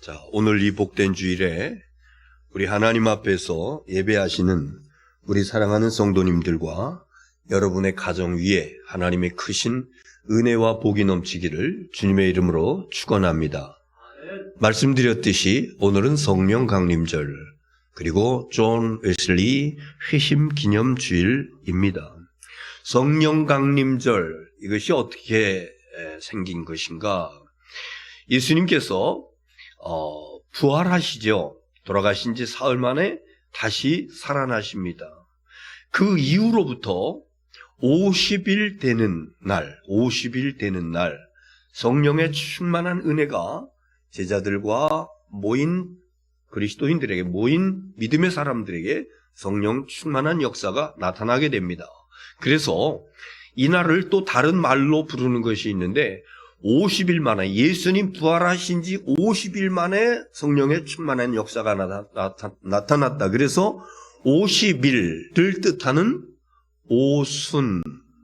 자, 오늘 이 복된 주일에 우리 하나님 앞에서 예배하시는 우리 사랑하는 성도님들과 여러분의 가정 위에 하나님의 크신 은혜와 복이 넘치기를 주님의 이름으로 축원합니다. 말씀드렸듯이 오늘은 성령 강림절 그리고 존 웨슬리 회심 기념 주일입니다. 성령 강림절 이것이 어떻게 에, 생긴 것인가? 예수님께서 어, 부활하시죠. 돌아가신 지 사흘 만에 다시 살아나십니다. 그 이후로부터 50일 되는 날, 50일 되는 날, 성령의 충만한 은혜가 제자들과 모인 그리스도인들에게, 모인 믿음의 사람들에게 성령 충만한 역사가 나타나게 됩니다. 그래서 이 날을 또 다른 말로 부르는 것이 있는데 50일 만에 예수님 부활하신 지 50일 만에 성령의 충만한 역사가 나타, 났다 그래서 50일을 뜻하는 오순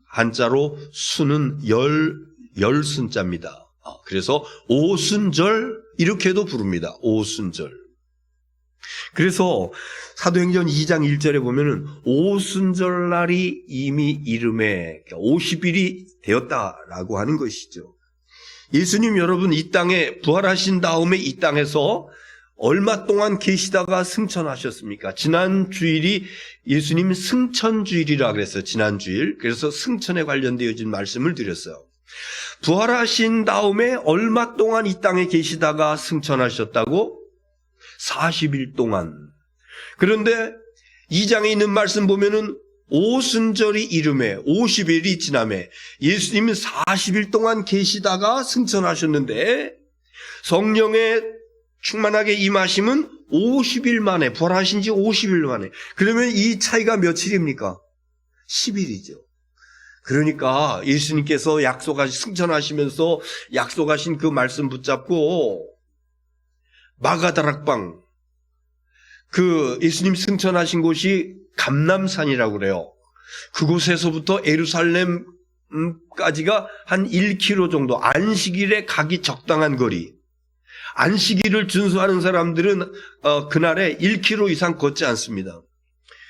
한자로 순은 열 열순자입니다. 아, 그래서 오순절 이렇게도 부릅니다. 오순절. 그래서 사도행전 2장 1절에 보면은 오순절 날이 이미 이름에 50일이 되었다라고 하는 것이죠. 예수님 여러분 이 땅에 부활하신 다음에 이 땅에서 얼마 동안 계시다가 승천하셨습니까? 지난 주일이 예수님 승천 주일이라 그랬어요. 지난 주일. 그래서 승천에 관련되어진 말씀을 드렸어요. 부활하신 다음에 얼마 동안 이 땅에 계시다가 승천하셨다고? 40일 동안. 그런데 이 장에 있는 말씀 보면은 오순절이 이름에 50일이 지남에 예수님이 40일 동안 계시다가 승천하셨는데 성령의 충만하게 임하심은 50일 만에 부활하신 지 50일 만에 그러면 이 차이가 며칠입니까? 10일이죠. 그러니까 예수님께서 약속하신 승천하시면서 약속하신 그 말씀 붙잡고 마가다락방 그 예수님 승천하신 곳이 감남산이라고 그래요. 그곳에서부터 에루살렘까지가 한 1km 정도 안식일에 가기 적당한 거리. 안식일을 준수하는 사람들은 어, 그날에 1km 이상 걷지 않습니다.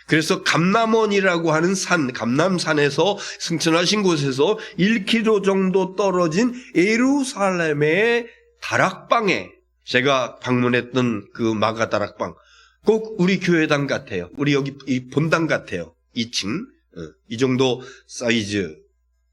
그래서 감남원이라고 하는 산, 감남산에서 승천하신 곳에서 1km 정도 떨어진 에루살렘의 다락방에 제가 방문했던 그 마가 다락방 꼭 우리 교회당 같아요. 우리 여기 이 본당 같아요. 2층 어, 이 정도 사이즈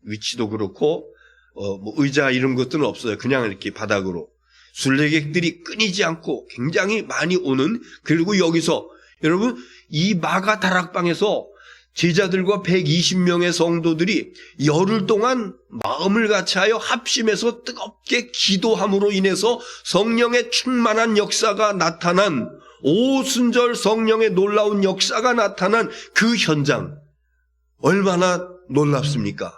위치도 그렇고 어, 뭐 의자 이런 것들은 없어요. 그냥 이렇게 바닥으로 순례객들이 끊이지 않고 굉장히 많이 오는 그리고 여기서 여러분 이 마가 다락방에서 제자들과 120명의 성도들이 열흘 동안 마음을 같이하여 합심해서 뜨겁게 기도함으로 인해서 성령의 충만한 역사가 나타난 오순절 성령의 놀라운 역사가 나타난 그 현장 얼마나 놀랍습니까?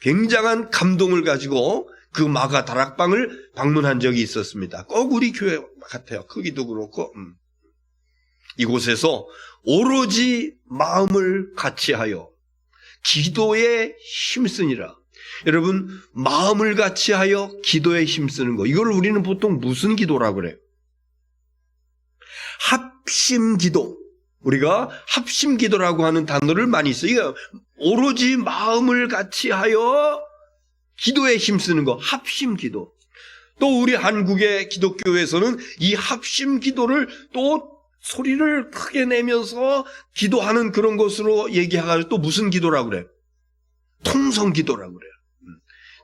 굉장한 감동을 가지고 그 마가 다락방을 방문한 적이 있었습니다. 꼭 우리 교회 같아요. 크기도 그렇고 음. 이곳에서 오로지 마음을 같이하여 기도에 힘쓰니라. 여러분 마음을 같이하여 기도에 힘쓰는 거 이걸 우리는 보통 무슨 기도라고 그래요? 합심 기도. 우리가 합심 기도라고 하는 단어를 많이 써요. 오로지 마음을 같이 하여 기도에 힘쓰는 거 합심 기도. 또 우리 한국의 기독교에서는 이 합심 기도를 또 소리를 크게 내면서 기도하는 그런 것으로 얘기하가지고 또 무슨 기도라고 그래? 통성 기도라고 그래요.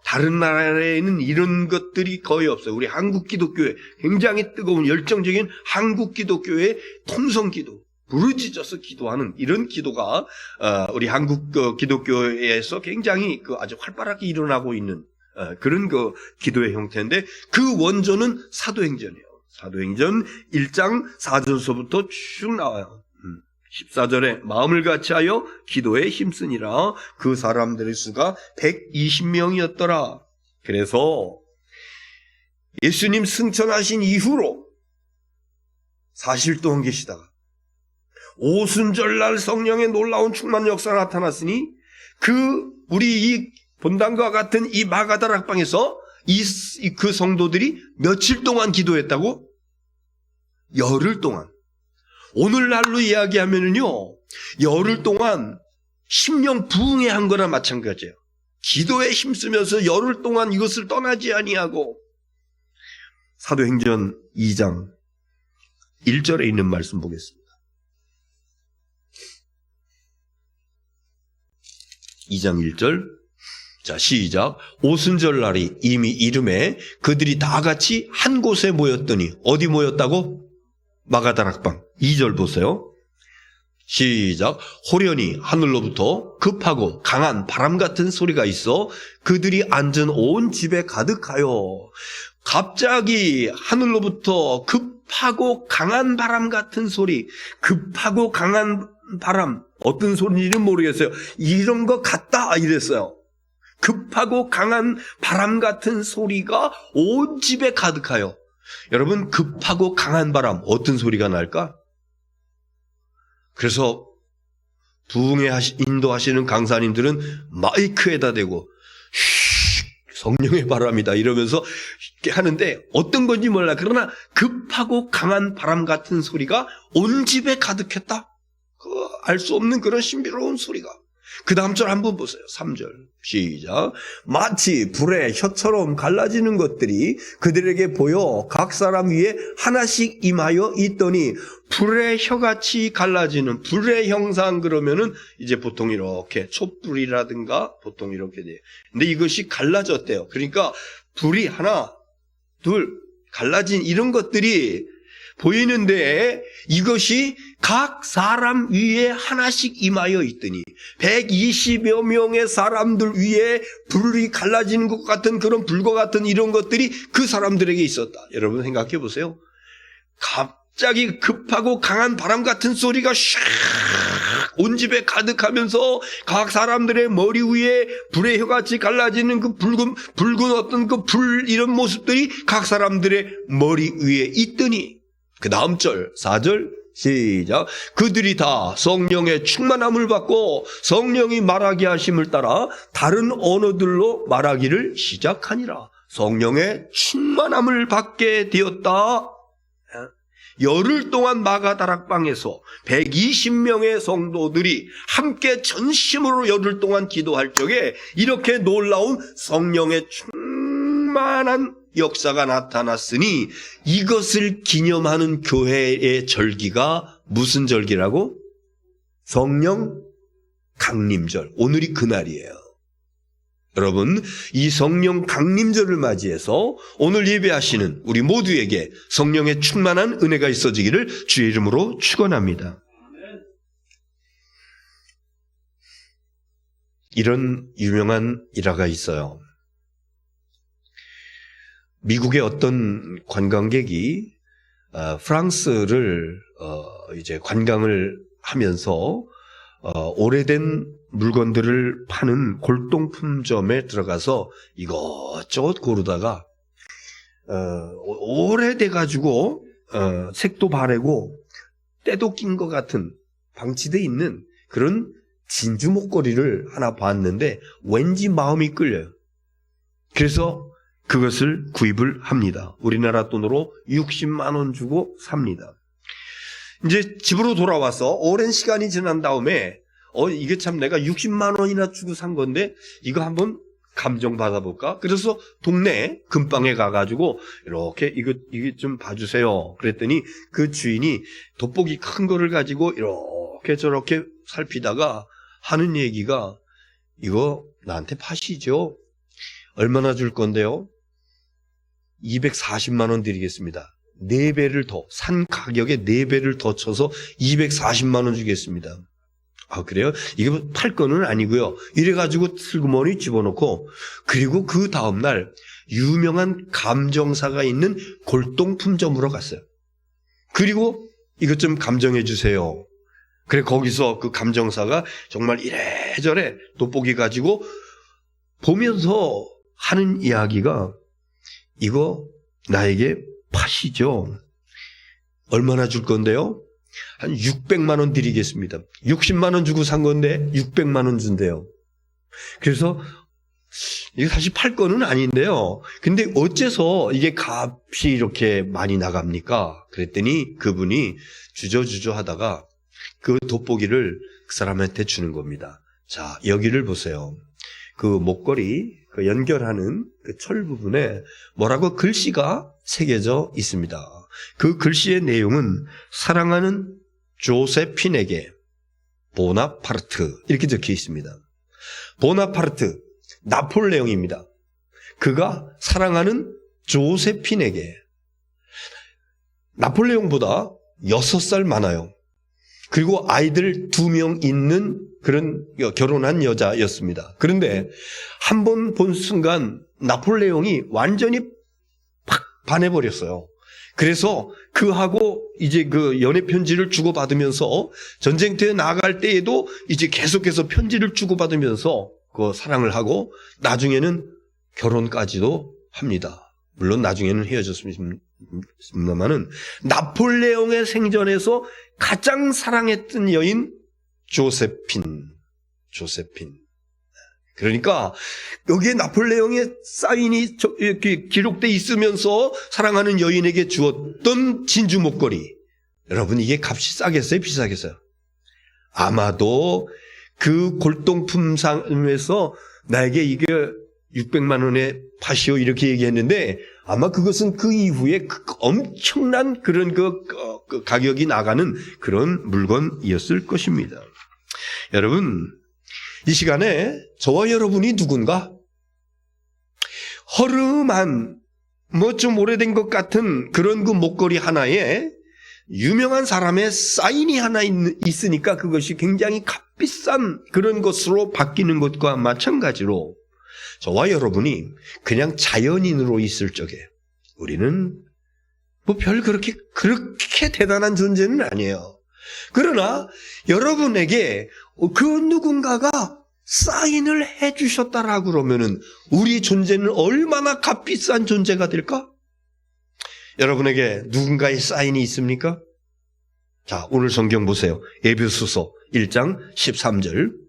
다른 나라에는 이런 것들이 거의 없어요. 우리 한국 기독교회 굉장히 뜨거운 열정적인 한국 기독교회의 통성 기도, 부르짖어서 기도하는 이런 기도가 어, 우리 한국 그 기독교회에서 굉장히 그 아주 활발하게 일어나고 있는 어, 그런 그 기도의 형태인데 그 원조는 사도행전이에요. 사도행전 1장 4절서부터 쭉 나와요. 14절에 마음을 같이하여 기도에 힘쓰니라 그 사람들의 수가 120명이었더라. 그래서 예수님 승천하신 이후로 40일 동안 계시다가 오순절날 성령의 놀라운 충만 역사가 나타났으니 그 우리 이 본당과 같은 이 마가다락방에서 이 그 성도들이 며칠 동안 기도했다고? 열흘 동안. 오늘날로 이야기하면은요, 열흘 동안 심령 부흥회한 거나 마찬가지예요. 기도에 힘쓰면서 열흘 동안 이것을 떠나지 아니하고 사도행전 2장 1절에 있는 말씀 보겠습니다. 2장 1절. 자, 시작. 오순절 날이 이미 이름에 그들이 다 같이 한 곳에 모였더니 어디 모였다고? 마가다락방. 2절 보세요. 시작. 호련히 하늘로부터 급하고 강한 바람 같은 소리가 있어 그들이 앉은 온 집에 가득하여 갑자기 하늘로부터 급하고 강한 바람 같은 소리, 급하고 강한 바람, 어떤 소리인지는 모르겠어요. 이런 거 같다 이랬어요. 급하고 강한 바람 같은 소리가 온 집에 가득하여. 여러분, 급하고 강한 바람, 어떤 소리가 날까? 그래서 부흥에 하시, 인도하시는 강사님들은 마이크에다 대고 쉿, 성령의 바람이다 이러면서 하는데 어떤 건지 몰라. 그러나 급하고 강한 바람 같은 소리가 온 집에 가득했다. 그 알 수 없는 그런 신비로운 소리가. 그 다음 절 한번 보세요. 3절. 시작. 마치 불의 혀처럼 갈라지는 것들이 그들에게 보여 각 사람 위에 하나씩 임하여 있더니 불의 혀같이 갈라지는 불의 형상 그러면은 이제 보통 이렇게 촛불이라든가 보통 이렇게 돼요. 근데 이것이 갈라졌대요. 그러니까 불이 하나, 둘, 갈라진 이런 것들이 보이는데 이것이 각 사람 위에 하나씩 임하여 있더니 120여 명의 사람들 위에 불이 갈라지는 것 같은 그런 불과 같은 이런 것들이 그 사람들에게 있었다. 여러분 생각해 보세요. 갑자기 급하고 강한 바람 같은 소리가 샥온 집에 가득하면서 각 사람들의 머리 위에 불의 혀같이 갈라지는 그 붉은 붉은 어떤 그 불 이런 모습들이 각 사람들의 머리 위에 있더니 그 다음 절 4절 시작. 그들이 다 성령의 충만함을 받고 성령이 말하게 하심을 따라 다른 언어들로 말하기를 시작하니라. 성령의 충만함을 받게 되었다. 열흘 동안 마가다락방에서 120명의 성도들이 함께 전심으로 열흘 동안 기도할 적에 이렇게 놀라운 성령의 충만한 역사가 나타났으니 이것을 기념하는 교회의 절기가 무슨 절기라고? 성령 강림절. 오늘이 그날이에요. 여러분, 이 성령 강림절을 맞이해서 오늘 예배하시는 우리 모두에게 성령의 충만한 은혜가 있어지기를 주의 이름으로 축원합니다. 이런 유명한 일화가 있어요. 미국의 어떤 관광객이 어, 프랑스를 어, 이제 관광을 하면서 어, 오래된 물건들을 파는 골동품점에 들어가서 이것저것 고르다가 어, 오래돼 가지고 어, 색도 바래고 때도 낀 것 같은 방치돼 있는 그런 진주 목걸이를 하나 봤는데 왠지 마음이 끌려요. 그래서 그것을 구입을 합니다. 우리나라 돈으로 60만 원 주고 삽니다. 이제 집으로 돌아와서 오랜 시간이 지난 다음에 어 이게 참 내가 60만 원이나 주고 산 건데 이거 한번 감정 받아볼까? 그래서 동네 금방에 가가지고 이렇게 이거 이게 좀 봐주세요. 그랬더니 그 주인이 돋보기 큰 거를 가지고 이렇게 저렇게 살피다가 하는 얘기가 이거 나한테 파시죠? 얼마나 줄 건데요? 240만 원 드리겠습니다. 4배를 더, 산 가격에 4배를 더 쳐서 240만 원 주겠습니다. 아, 그래요? 이게 뭐팔 거는 아니고요. 이래가지고 슬그머니 집어넣고, 그리고 그 다음날 유명한 감정사가 있는 골동품점으로 갔어요. 그리고 이것 좀 감정해 주세요. 그래, 거기서 그 감정사가 정말 이래저래 돋보기 가지고 보면서 하는 이야기가 이거 나에게 파시죠. 얼마나 줄 건데요? 한 600만 원 드리겠습니다. 60만 원 주고 산 건데 600만 원 준대요. 그래서 이게 사실 팔 거는 아닌데요. 근데 어째서 이게 값이 이렇게 많이 나갑니까? 그랬더니 그분이 주저주저 하다가 그 돋보기를 그 사람한테 주는 겁니다. 자, 여기를 보세요. 그 목걸이, 그 연결하는 그 철 부분에 뭐라고 글씨가 새겨져 있습니다. 그 글씨의 내용은 사랑하는 조세핀에게 보나파르트 이렇게 적혀 있습니다. 보나파르트 나폴레옹입니다. 그가 사랑하는 조세핀에게 나폴레옹보다 6살 많아요. 그리고 아이들 두 명 있는 그런 결혼한 여자였습니다. 그런데 한 번 본 순간 나폴레옹이 완전히 팍 반해버렸어요. 그래서 그하고 이제 그 연애 편지를 주고받으면서 전쟁터에 나갈 때에도 이제 계속해서 편지를 주고받으면서 그 사랑을 하고 나중에는 결혼까지도 합니다. 물론 나중에는 헤어졌습니다만은 나폴레옹의 생전에서 가장 사랑했던 여인 조세핀, 조세핀. 그러니까 여기에 나폴레옹의 사인이 기록돼 있으면서 사랑하는 여인에게 주었던 진주 목걸이. 여러분 이게 값이 싸겠어요, 비싸겠어요? 아마도 그 골동품 상에서 나에게 이게 600만 원에 파시오 이렇게 얘기했는데 아마 그것은 그 이후에 그 엄청난 그런 그, 어, 그 가격이 나가는 그런 물건이었을 것입니다. 여러분 이 시간에 저와 여러분이 누군가 허름한 뭐 좀 오래된 것 같은 그런 그 목걸이 하나에 유명한 사람의 사인이 하나 있, 있으니까 그것이 굉장히 값비싼 그런 것으로 바뀌는 것과 마찬가지로 저와 여러분이 그냥 자연인으로 있을 적에 우리는 뭐 별 그렇게 그렇게 대단한 존재는 아니에요. 그러나 여러분에게 그 누군가가 사인을 해 주셨다라고 그러면은 우리 존재는 얼마나 값비싼 존재가 될까? 여러분에게 누군가의 사인이 있습니까? 자, 오늘 성경 보세요. 에베소서 1장 13절.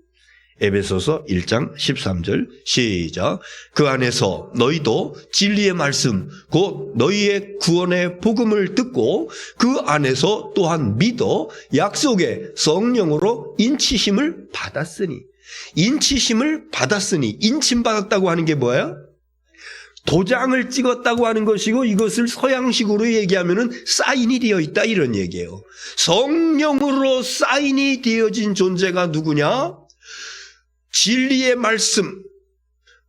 에베소서 1장 13절 시작. 그 안에서 너희도 진리의 말씀 곧 너희의 구원의 복음을 듣고 그 안에서 또한 믿어 약속의 성령으로 인치심을 받았으니 인치심을 받았으니 인침받았다고 하는 게 뭐야? 도장을 찍었다고 하는 것이고 이것을 서양식으로 얘기하면은 사인이 되어 있다 이런 얘기예요. 성령으로 사인이 되어진 존재가 누구냐? 진리의 말씀,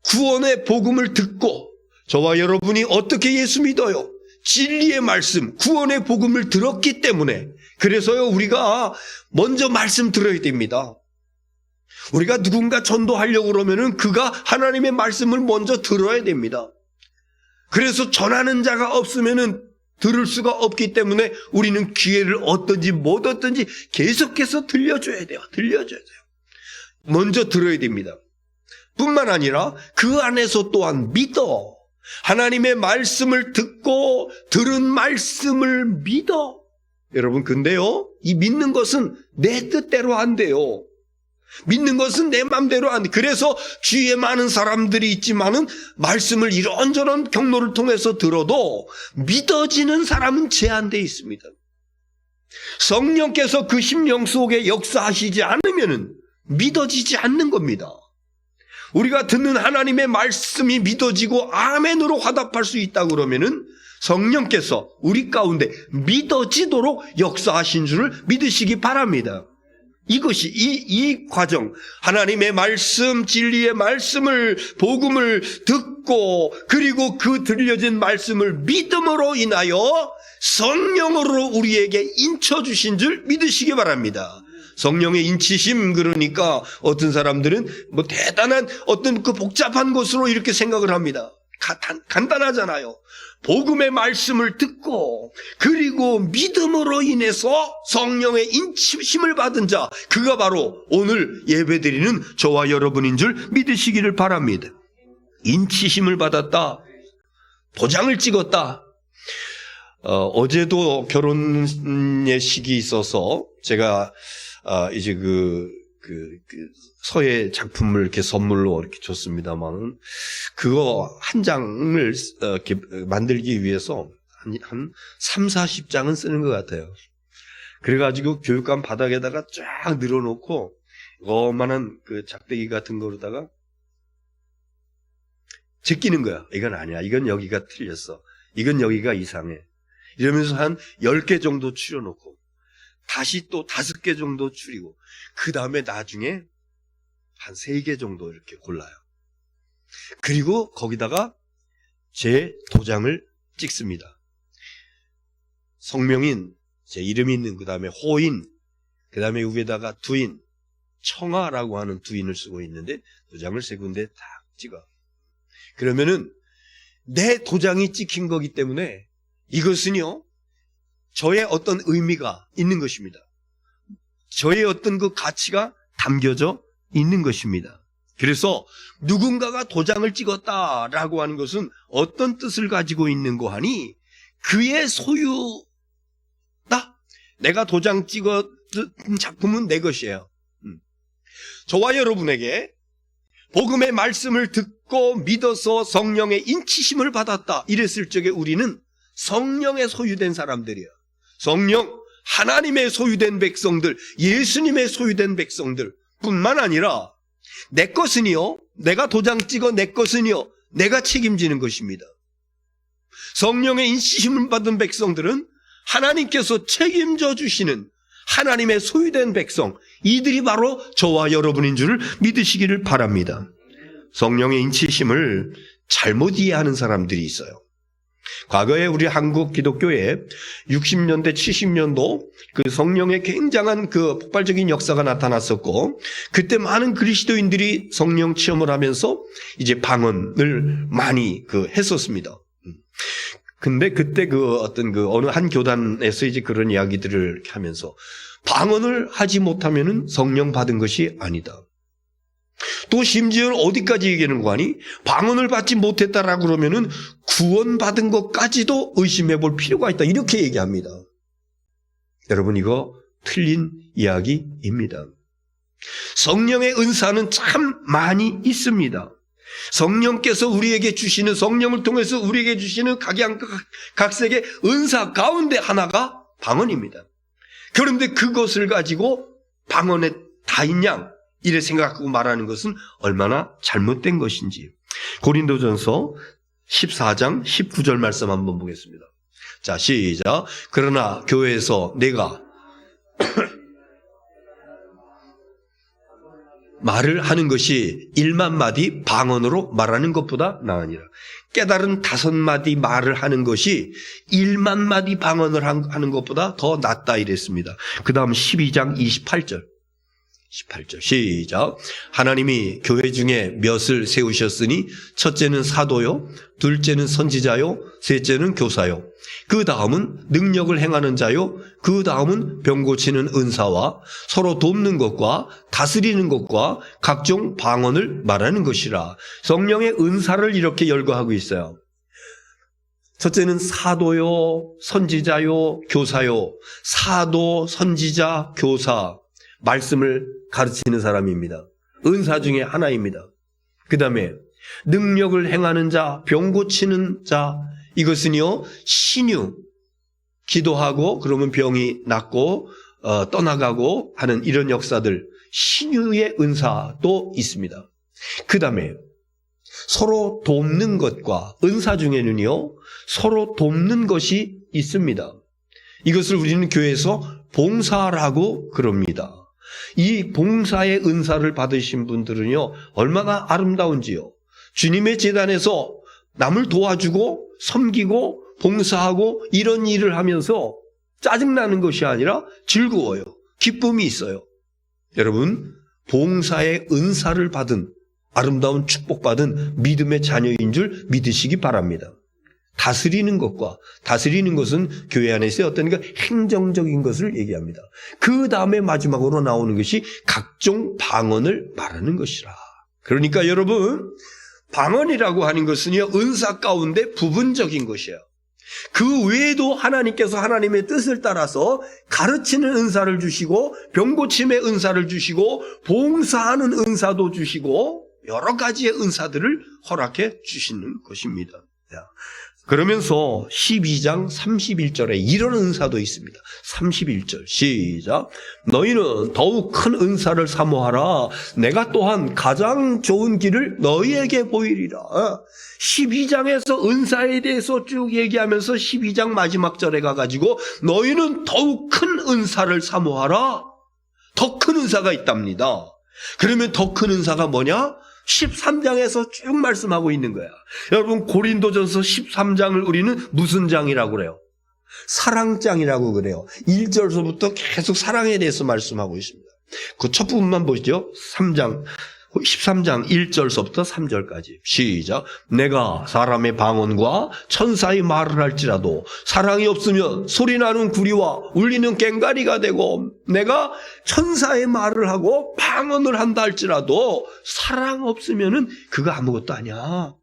구원의 복음을 듣고 저와 여러분이 어떻게 예수 믿어요? 진리의 말씀, 구원의 복음을 들었기 때문에 그래서요 우리가 먼저 말씀 들어야 됩니다. 우리가 누군가 전도하려고 그러면은 그가 하나님의 말씀을 먼저 들어야 됩니다. 그래서 전하는 자가 없으면은 들을 수가 없기 때문에 우리는 기회를 얻든지 못 얻든지 계속해서 들려줘야 돼요. 들려줘야 돼요. 먼저 들어야 됩니다. 뿐만 아니라 그 안에서 또한 믿어. 하나님의 말씀을 듣고 들은 말씀을 믿어. 여러분, 근데요, 이 믿는 것은 내 뜻대로 안 돼요. 믿는 것은 내 맘대로 안 돼. 그래서 주위에 많은 사람들이 있지만은 말씀을 이런저런 경로를 통해서 들어도 믿어지는 사람은 제한되어 있습니다. 성령께서 그 심령 속에 역사하시지 않으면은 믿어지지 않는 겁니다. 우리가 듣는 하나님의 말씀이 믿어지고 아멘으로 화답할 수 있다 그러면은 성령께서 우리 가운데 믿어지도록 역사하신 줄을 믿으시기 바랍니다. 이것이 이, 이 과정 하나님의 말씀 진리의 말씀을 복음을 듣고 그리고 그 들려진 말씀을 믿음으로 인하여 성령으로 우리에게 인쳐 주신 줄 믿으시기 바랍니다. 성령의 인치심 그러니까 어떤 사람들은 뭐 대단한 어떤 그 복잡한 것으로 이렇게 생각을 합니다. 간, 간단하잖아요. 복음의 말씀을 듣고 그리고 믿음으로 인해서 성령의 인치심을 받은 자 그가 바로 오늘 예배드리는 저와 여러분인 줄 믿으시기를 바랍니다. 인치심을 받았다. 도장을 찍었다. 어, 제도 결혼의 시기 있어서 제가 아, 이제 그 그, 그 서예 작품을 이렇게 선물로 이렇게 줬습니다만 그거 한 장을 어, 이렇게 만들기 위해서 한, 한 3, 40장은 쓰는 것 같아요. 그래가지고 교육관 바닥에다가 쫙 늘어놓고 어만한 그 작대기 같은 거로다가 제끼는 거야. 이건 아니야. 이건 여기가 틀렸어. 이건 여기가 이상해. 이러면서 한 10개 정도 추려놓고 다시 또 5개 정도 추리고 그 다음에 나중에 한 3개 정도 이렇게 골라요. 그리고 거기다가 제 도장을 찍습니다. 성명인, 제 이름이 있는 그 다음에 호인, 그 다음에 위에다가 두인, 청아라고 하는 두인을 쓰고 있는데 도장을 세 군데 딱 찍어. 그러면은 내 도장이 찍힌 거기 때문에 이것은요, 저의 어떤 의미가 있는 것입니다. 저의 어떤 그 가치가 담겨져 있는 것입니다. 그래서 누군가가 도장을 찍었다라고 하는 것은 어떤 뜻을 가지고 있는 거 하니 그의 소유다. 내가 도장 찍었던 작품은 내 것이에요. 음. 저와 여러분에게 복음의 말씀을 듣고 믿어서 성령의 인치심을 받았다. 이랬을 적에 우리는 성령의 소유된 사람들이야. 성령, 하나님의 소유된 백성들, 예수님의 소유된 백성들 뿐만 아니라 내 것은요, 내가 도장 찍어 내 것은요, 내가 책임지는 것입니다. 성령의 인치심을 받은 백성들은 하나님께서 책임져 주시는 하나님의 소유된 백성, 이들이 바로 저와 여러분인 줄 믿으시기를 바랍니다. 성령의 인치심을 잘못 이해하는 사람들이 있어요. 과거에 우리 한국 기독교에 60년대, 70년도 그 성령의 굉장한 그 폭발적인 역사가 나타났었고, 그때 많은 그리스도인들이 성령 체험을 하면서 이제 방언을 많이 그 했었습니다. 근데 그때 그 어떤 그 어느 한 교단에서 이제 그런 이야기들을 하면서 방언을 하지 못하면은 성령 받은 것이 아니다. 또 심지어는 어디까지 얘기하는 거 아니? 방언을 받지 못했다라고 그러면은 구원받은 것까지도 의심해 볼 필요가 있다. 이렇게 얘기합니다. 여러분 이거 틀린 이야기입니다. 성령의 은사는 참 많이 있습니다. 성령께서 우리에게 주시는 성령을 통해서 우리에게 주시는 각양각색의 은사 가운데 하나가 방언입니다. 그런데 그것을 가지고 방언에 다 있냐? 이래 생각하고 말하는 것은 얼마나 잘못된 것인지. 고린도전서 14장 19절 말씀 한번 보겠습니다. 자, 시작. 그러나 교회에서 내가 말을 하는 것이 1만 마디 방언으로 말하는 것보다 나으니라. 깨달은 다섯 마디 말을 하는 것이 1만 마디 방언을 하는 것보다 더 낫다 이랬습니다. 그 다음 12장 28절. 18절. 시작. 하나님이 교회 중에 몇을 세우셨으니 첫째는 사도요 둘째는 선지자요 셋째는 교사요. 그 다음은 능력을 행하는 자요 그 다음은 병 고치는 은사와 서로 돕는 것과 다스리는 것과 각종 방언을 말하는 것이라. 성령의 은사를 이렇게 열거하고 있어요. 첫째는 사도요 선지자요 교사요. 사도 선지자 교사 말씀을 가르치는 사람입니다. 은사 중에 하나입니다. 그 다음에 능력을 행하는 자, 병 고치는 자, 이것은요, 신유. 기도하고, 그러면 병이 낫고, 어, 떠나가고 하는 이런 역사들, 신유의 은사도 있습니다. 그 다음에 서로 돕는 것과 은사 중에는요, 서로 돕는 것이 있습니다. 이것을 우리는 교회에서 봉사라고 그럽니다. 이 봉사의 은사를 받으신 분들은요, 얼마나 아름다운지요. 주님의 재단에서 남을 도와주고 섬기고 봉사하고 이런 일을 하면서 짜증나는 것이 아니라 즐거워요. 기쁨이 있어요. 여러분, 봉사의 은사를 받은 아름다운 축복받은 믿음의 자녀인 줄 믿으시기 바랍니다. 다스리는 것과 다스리는 것은 교회 안에서의 어떤 그 행정적인 것을 얘기합니다. 그 다음에 마지막으로 나오는 것이 각종 방언을 말하는 것이라. 그러니까 여러분 방언이라고 하는 것은요 은사 가운데 부분적인 것이에요. 그 외에도 하나님께서 하나님의 뜻을 따라서 가르치는 은사를 주시고 병고침의 은사를 주시고 봉사하는 은사도 주시고 여러 가지의 은사들을 허락해 주시는 것입니다. 자, 그러면서 12장 31절에 이런 은사도 있습니다. 31절 시작. 너희는 더욱 큰 은사를 사모하라. 내가 또한 가장 좋은 길을 너희에게 보이리라. 12장에서 은사에 대해서 쭉 얘기하면서 12장 마지막 절에 가가지고 너희는 더욱 큰 은사를 사모하라. 더 큰 은사가 있답니다. 그러면 더 큰 은사가 뭐냐? 13장에서 쭉 말씀하고 있는 거야. 여러분, 고린도전서 13장을 우리는 무슨 장이라고 그래요? 사랑장이라고 그래요. 1절서부터 계속 사랑에 대해서 말씀하고 있습니다. 그 첫 부분만 보시죠. 3장. 13장 1절서부터 3절까지. 시작. 내가 사람의 방언과 천사의 말을 할지라도 사랑이 없으면 소리나는 구리와 울리는 꽹가리가 되고 내가 천사의 말을 하고 방언을 한다 할지라도 사랑 없으면은 그거 아무것도 아니야.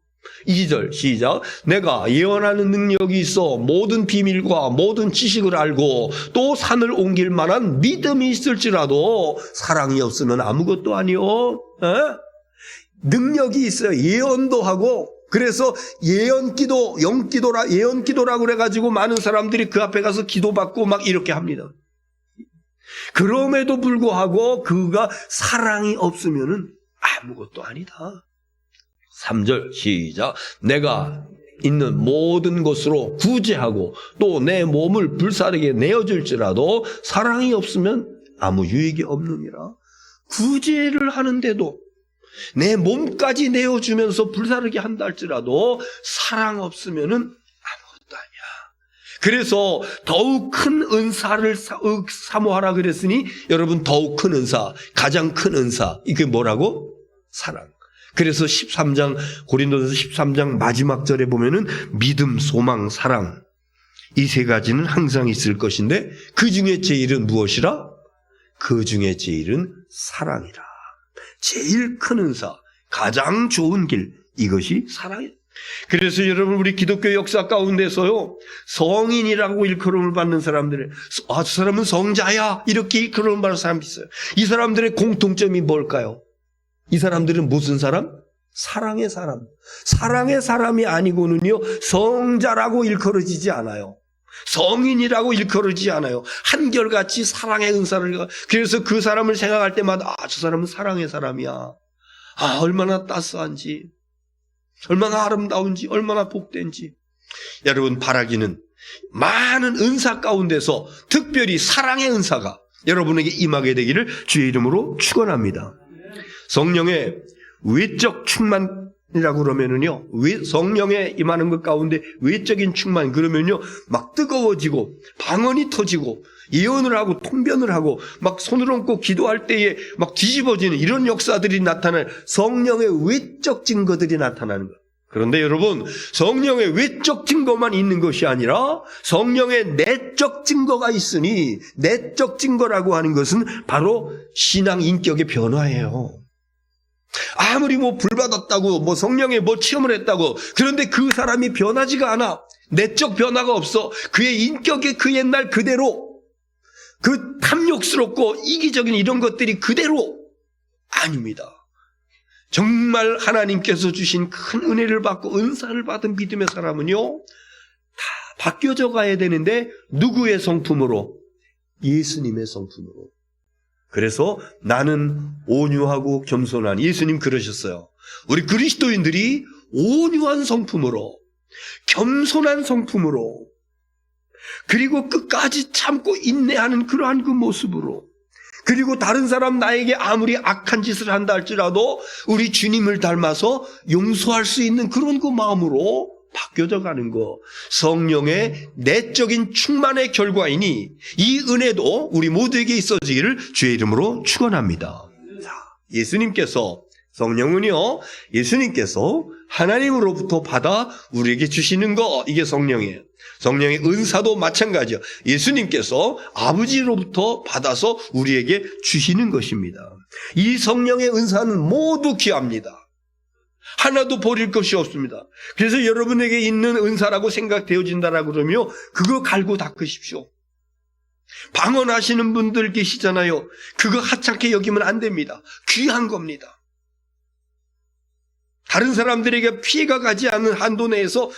2절 시작. 내가 예언하는 능력이 있어 모든 비밀과 모든 지식을 알고 또 산을 옮길 만한 믿음이 있을지라도 사랑이 없으면 아무것도 아니요 에? 능력이 있어요. 예언도 하고 그래서 예언기도 영기도라 예언기도라고 그래가지고 많은 사람들이 그 앞에 가서 기도받고 막 이렇게 합니다. 그럼에도 불구하고 그가 사랑이 없으면은 아무것도 아니다. 3절 시작. 내가 있는 모든 것으로 구제하고 또 내 몸을 불사르게 내어줄지라도 사랑이 없으면 아무 유익이 없느니라 구제를 하는데도 내 몸까지 내어주면서 불사르게 한다 할지라도 사랑 없으면은 아무것도 아니야 그래서 더욱 큰 은사를 사- 어, 사모하라 그랬으니 여러분 더욱 큰 은사 가장 큰 은사 이게 뭐라고? 사랑 그래서 13장 고린도전서 13장 마지막 절에 보면은 믿음, 소망, 사랑 이 세 가지는 항상 있을 것인데 그 중에 제일은 무엇이라? 그 중에 제일은 사랑이라. 제일 큰 은사, 가장 좋은 길 이것이 사랑이다. 그래서 여러분 우리 기독교 역사 가운데서요 성인이라고 일컬음을 받는 사람들의 아, 저 사람은 성자야 이렇게 일컬음을 받는 사람이 있어요. 이 사람들의 공통점이 뭘까요? 이 사람들은 무슨 사람? 사랑의 사람. 사랑의 사람이 아니고는요, 성자라고 일컬어지지 않아요. 성인이라고 일컬어지지 않아요. 한결같이 사랑의 은사를, 그래서 그 사람을 생각할 때마다, 아, 저 사람은 사랑의 사람이야. 아, 얼마나 따스한지, 얼마나 아름다운지, 얼마나 복된지. 여러분, 바라기는 많은 은사 가운데서 특별히 사랑의 은사가 여러분에게 임하게 되기를 주의 이름으로 축원합니다. 성령의 외적 충만 이라고 그러면은요, 외- 성령에 임하는 것 가운데 외적인 충만, 그러면요, 막 뜨거워지고, 방언이 터지고, 예언을 하고, 통변을 하고, 막 손을 얹고 기도할 때에 막 뒤집어지는 이런 역사들이 나타날 성령의 외적 증거들이 나타나는 것. 그런데 여러분, 성령의 외적 증거만 있는 것이 아니라 성령의 내적 증거가 있으니 내적 증거라고 하는 것은 바로 신앙 인격의 변화예요. 아무리 뭐 불받았다고 뭐 성령에 뭐 체험을 했다고 그런데 그 사람이 변하지가 않아. 내적 변화가 없어. 그의 인격의 그 옛날 그대로 그 탐욕스럽고 이기적인 이런 것들이 그대로 아닙니다. 정말 하나님께서 주신 큰 은혜를 받고 은사를 받은 믿음의 사람은요 다 바뀌어져 가야 되는데 누구의 성품으로? 예수님의 성품으로 그래서 나는 온유하고 겸손한 예수님 그러셨어요. 우리 그리스도인들이 온유한 성품으로 겸손한 성품으로 그리고 끝까지 참고 인내하는 그러한 그 모습으로 그리고 다른 사람 나에게 아무리 악한 짓을 한다 할지라도 우리 주님을 닮아서 용서할 수 있는 그런 그 마음으로 바뀌어져 가는 거. 성령의 내적인 충만의 결과이니 이 은혜도 우리 모두에게 있어지기를 주의 이름으로 축원합니다. 자, 예수님께서 성령은요. 예수님께서 하나님으로부터 받아 우리에게 주시는 거 이게 성령이에요. 성령의 은사도 마찬가지요. 예수님께서 아버지로부터 받아서 우리에게 주시는 것입니다. 이 성령의 은사는 모두 귀합니다. 하나도 버릴 것이 없습니다. 그래서 여러분에게 있는 은사라고 생각되어진다라고 그러며 그거 갈고 닦으십시오. 방언하시는 분들 계시잖아요. 그거 하찮게 여기면 안 됩니다. 귀한 겁니다. 다른 사람들에게 피해가 가지 않는 한도 내에서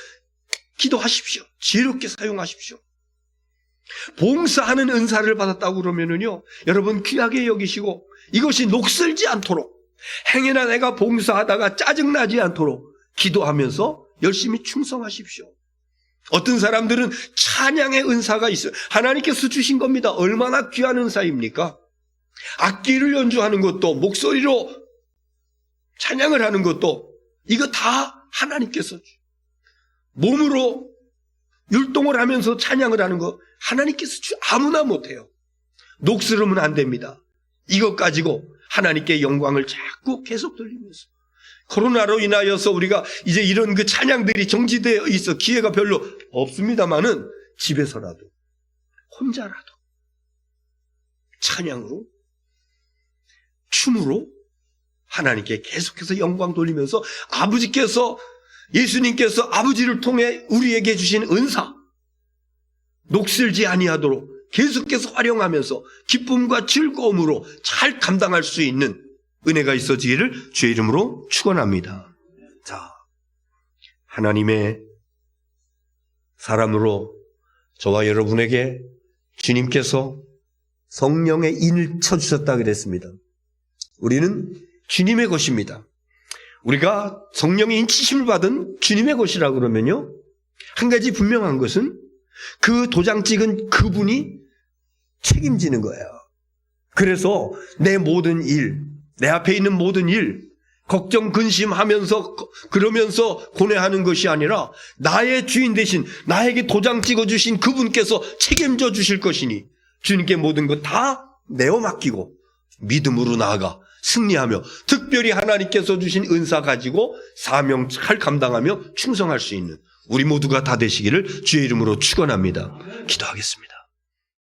기도하십시오. 지혜롭게 사용하십시오. 봉사하는 은사를 받았다고 그러면은요, 여러분 귀하게 여기시고 이것이 녹슬지 않도록 행여나 내가 봉사하다가 짜증나지 않도록 기도하면서 열심히 충성하십시오. 어떤 사람들은 찬양의 은사가 있어요. 하나님께서 주신 겁니다. 얼마나 귀한 은사입니까? 악기를 연주하는 것도 목소리로 찬양을 하는 것도 이거 다 하나님께서 주- 몸으로 율동을 하면서 찬양을 하는 거 하나님께서 주- 아무나 못해요. 녹슬으면 안 됩니다. 이것 가지고 하나님께 영광을 자꾸 계속 돌리면서 코로나로 인하여서 우리가 이제 이런 그 찬양들이 정지되어 있어 기회가 별로 없습니다만은 집에서라도 혼자라도 찬양으로 춤으로 하나님께 계속해서 영광 돌리면서 아버지께서 예수님께서 아버지를 통해 우리에게 주신 은사 녹슬지 아니하도록 계속해서 활용하면서 기쁨과 즐거움으로 잘 감당할 수 있는 은혜가 있어지기를 주의 이름으로 축원합니다. 자, 하나님의 사람으로 저와 여러분에게 주님께서 성령의 인을 쳐주셨다 그랬습니다. 우리는 주님의 것입니다. 우리가 성령의 인치심을 받은 주님의 것이라 그러면요. 한 가지 분명한 것은 그 도장 찍은 그분이 책임지는 거예요. 그래서 내 모든 일, 내 앞에 있는 모든 일, 걱정, 근심하면서, 그러면서 고뇌하는 것이 아니라 나의 주인 대신 나에게 도장 찍어주신 그분께서 책임져 주실 것이니 주님께 모든 것 다 내어 맡기고 믿음으로 나아가 승리하며 특별히 하나님께서 주신 은사 가지고 사명 잘 감당하며 충성할 수 있는 우리 모두가 다 되시기를 주의 이름으로 축원합니다. 기도하겠습니다.